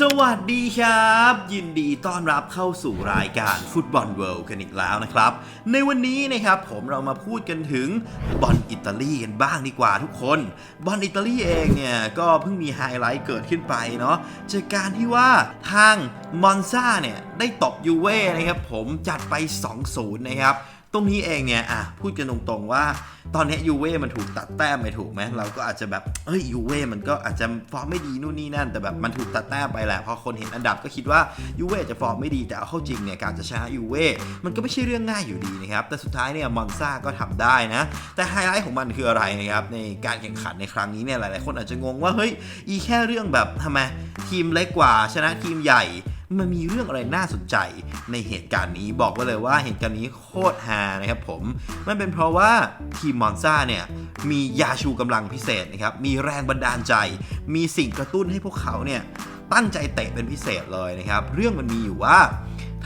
สวัสดีครับ ยินดีต้อนรับเข้าสู่รายการฟุตบอลเวิลด์กันอีกแล้วนะครับ ในวันนี้นะครับผมเรามาพูดกันถึงบอลอิตาลีกันบ้างดีกว่าทุกคนบอลอิตาลีเองเนี่ยก็เพิ่งมีไฮไลท์เกิดขึ้นไปเนาะจากการที่ว่าทางมอนซาเนี่ยได้ตบยูเว่นะครับผมจัดไป 2-0 นะครับ ตรงนี้เองเนี่ยอะพูดกันตรงๆว่า ตอนนี้ยูเว่มันถูกตัดแต้มไปถูกไหมเราก็อาจจะแบบเอ้ยยูเว่มันก็อาจจะฟอร์มไม่ดีนู่นนี่นั่น แต่แบบมันถูกตัดแต้มไปแหละพอคนเห็นอันดับก็คิดว่ายูเว่จะฟอร์มไม่ดีแต่เอาเข้าจริงเนี่ยการจะชนะยูเว่มันก็ไม่ใช่เรื่องง่ายอยู่ดีนะครับแต่สุดท้ายเนี่ยมอนซาก็ทำได้นะ แต่ไฮไลท์ของมันคืออะไรนะครับในการแข่งขันในครั้งนี้เนี่ยหลายๆ คนอาจจะงงว่าเฮ้ยอีแค่เรื่องแบบทำไมทีมเล็กกว่าชนะทีมใหญ่ มันมีเรื่องอะไรน่าสนใจในเหตุการณ์นี้บอกไว้เลยว่าเหตุการณ์นี้โคตรฮานะครับผม มันเป็นเพราะว่าทีมมอนซาเนี่ยมียาชูกำลังพิเศษนะครับ มีแรงบันดาลใจ มีสิ่งกระตุ้นให้พวกเขาเนี่ยตั้งใจเตะเป็นพิเศษเลยนะครับ เรื่องมันมีอยู่ว่า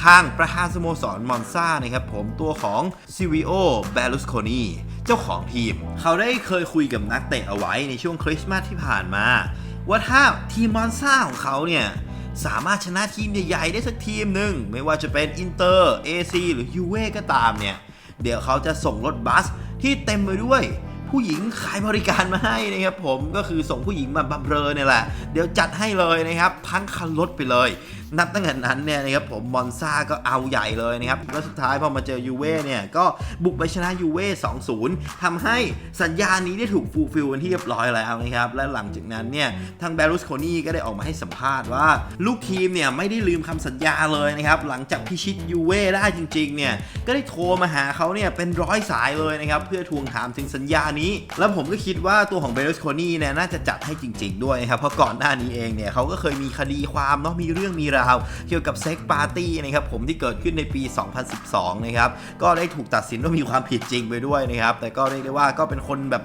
ทางประธานสโมสรมอนซานะครับผมตัวของซิวิโอเบลุสโคนีเจ้าของทีม เขาได้เคยคุยกับนักเตะเอาไว้ในช่วงคริสต์มาสที่ผ่านมา ว่าถ้าทีมมอนซาของเขาเนี่ย สามารถชนะทีมใหญ่ๆ ได้สักทีมหนึ่ง ไม่ว่าจะเป็นอินเตอร์เอซีหรือยูเว่ก็ตามเนี่ย เดี๋ยวเขาจะส่งรถบัสที่เต็มไปด้วยผู้หญิงขายบริการมาให้นะครับผมก็คือส่งผู้หญิงมาบัมเรอเนี่ยแหละ เดี๋ยวจัดให้เลยนะครับ ทั้งคันรถไปเลยนับตั้งแต่นั้นเนี่ยนะครับผมมอนซาก็เอาใหญ่เลยนะครับแล้วสุดท้ายพอมาเจอยูเว่เนี่ยก็บุกไปชนะยูเว่2-0ทำให้สัญญานี้ได้ถูกฟูลฟิลเป็นที่เรียบร้อยแล้วนะครับและหลังจากนั้นเนี่ยทางเบรุสโคนีก็ได้ออกมาให้สัมภาษณ์ว่า ลูกทีมเนี่ยไม่ได้ลืมคำสัญญาเลยนะครับหลังจากพิชิตยูเว่ได้จริงๆเนี่ยก็ได้โทรมาหาเขาเนี่ยเป็นร้อยสายเลยนะครับเพื่อทวงถามถึงสัญญานี้ แล้วผมก็คิดว่าตัวของเบรุสโคนีเนี่ยน่าจะจัดให้จริง ๆ ด้วยนะครับเพราะก่อนหน้านี้เองเนี่ยเขาก็เคยมีคดีความเนาะมีเรื่องมีราวเกี่ยวกับเซ็กปาร์ตี้นะครับผมที่เกิดขึ้นในปี 2012 นะครับ ก็ได้ถูกตัดสินว่ามีความผิดจริงไปด้วยนะครับ แต่ก็เรียกได้ว่าก็เป็นคนแบบ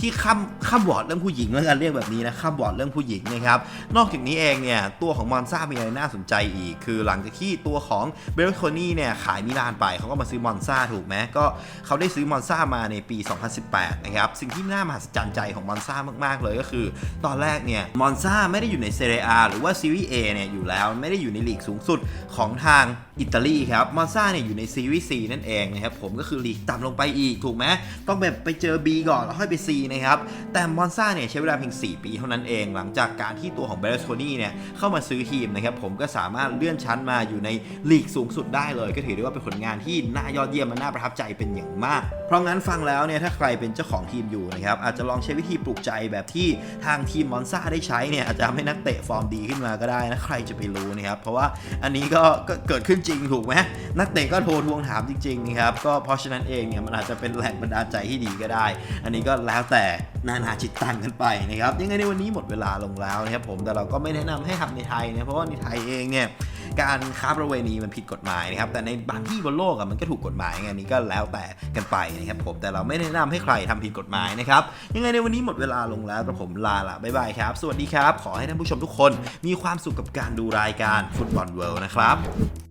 ที่ข้ามข้ามบอร์ดเรื่องผู้หญิงแล้วกันเรียกแบบนี้นะข้ามบอร์ดเรื่องผู้หญิงนะครับนอกจากนี้เองเนี่ยตัวของมอนซ่ามีอะไรน่าสนใจอีก คือหลังจากที่ตัวของเบลโคนี่เนี่ยขายมิลานไปเขาก็มาซื้อมอนซ่าถูกไหมก็เขาได้ซื้อมอนซ่ามาในปี 2018 นะครับสิ่งที่น่ามหัศจรรย์ใจของมอนซ่ามากๆเลยก็คือ ตอนแรกเนี่ยมอนซ่าไม่ได้อยู่ในเซเรียหรือว่าซีรีส์ A เนี่ยอยู่แล้วไม่ได้อยู่ในลีกสูงสุดของทางอิตาลีครับมอนซ่าเนี่ยอยู่ในซีรีส์ C นั่นเองนะครับผมก็คือลีกต่ำลงไปอีกถูกไหมต้องแบบไปเจอ B ก่อนแล้วค่อยไป C นะครับ แต่มอนซ่าเนี่ยใช้เวลาเพียง 4 ปีเท่านั้นเอง หลังจากการที่ตัวของเบรสโคนี่เนี่ยเข้ามาซื้อทีมนะครับ ผมก็สามารถเลื่อนชั้นมาอยู่ในลีกสูงสุดได้เลย ก็ถือได้ว่าเป็นผลงานที่น่ายอดเยี่ยมและน่าประทับใจเป็นอย่างมาก เพราะงั้นฟังแล้วเนี่ยถ้าใครเป็นเจ้าของทีมอยู่นะครับอาจจะลองใช้วิธีปลุกใจแบบที่ทางทีมมอนซ่าได้ใช้เนี่ยอาจจะทำให้นักเตะฟอร์มดีขึ้นมาก็ได้นะใครจะไปรู้นะครับเพราะว่าอันนี้ก็ก็เกิดขึ้นจริงถูกไหมนักเตะก็โทรทวงถามจริงๆนะครับก็เพราะฉะนั้นเองเนี่ยมันอาจจะเป็นแรงบันดาลใจที่ดีก็ได้ อันนี้ก็แล้วแต่นานาจิตตังกันไปนะครับยังไงในวันนี้หมดเวลาลงแล้วนะครับผมแต่เราก็ไม่แนะนำให้ทำในไทยนะเพราะว่าในไทยเองเนี่ยการค้าประเวณีมันผิดกฎหมายนะครับแต่ในบางที่บนโลกอะมันก็ถูกกฎหมายไงนี้ก็แล้วแต่กันไปนะครับผมแต่เราไม่แนะนำให้ใครทำผิดกฎหมายนะครับยังไงในวันนี้หมดเวลาลงแล้วกระผมลาละบ๊ายบายครับ สวัสดีครับ ขอให้ท่านผู้ชมทุกคนมีความสุขกับการดูรายการฟุตบอลเวิลด์นะครับ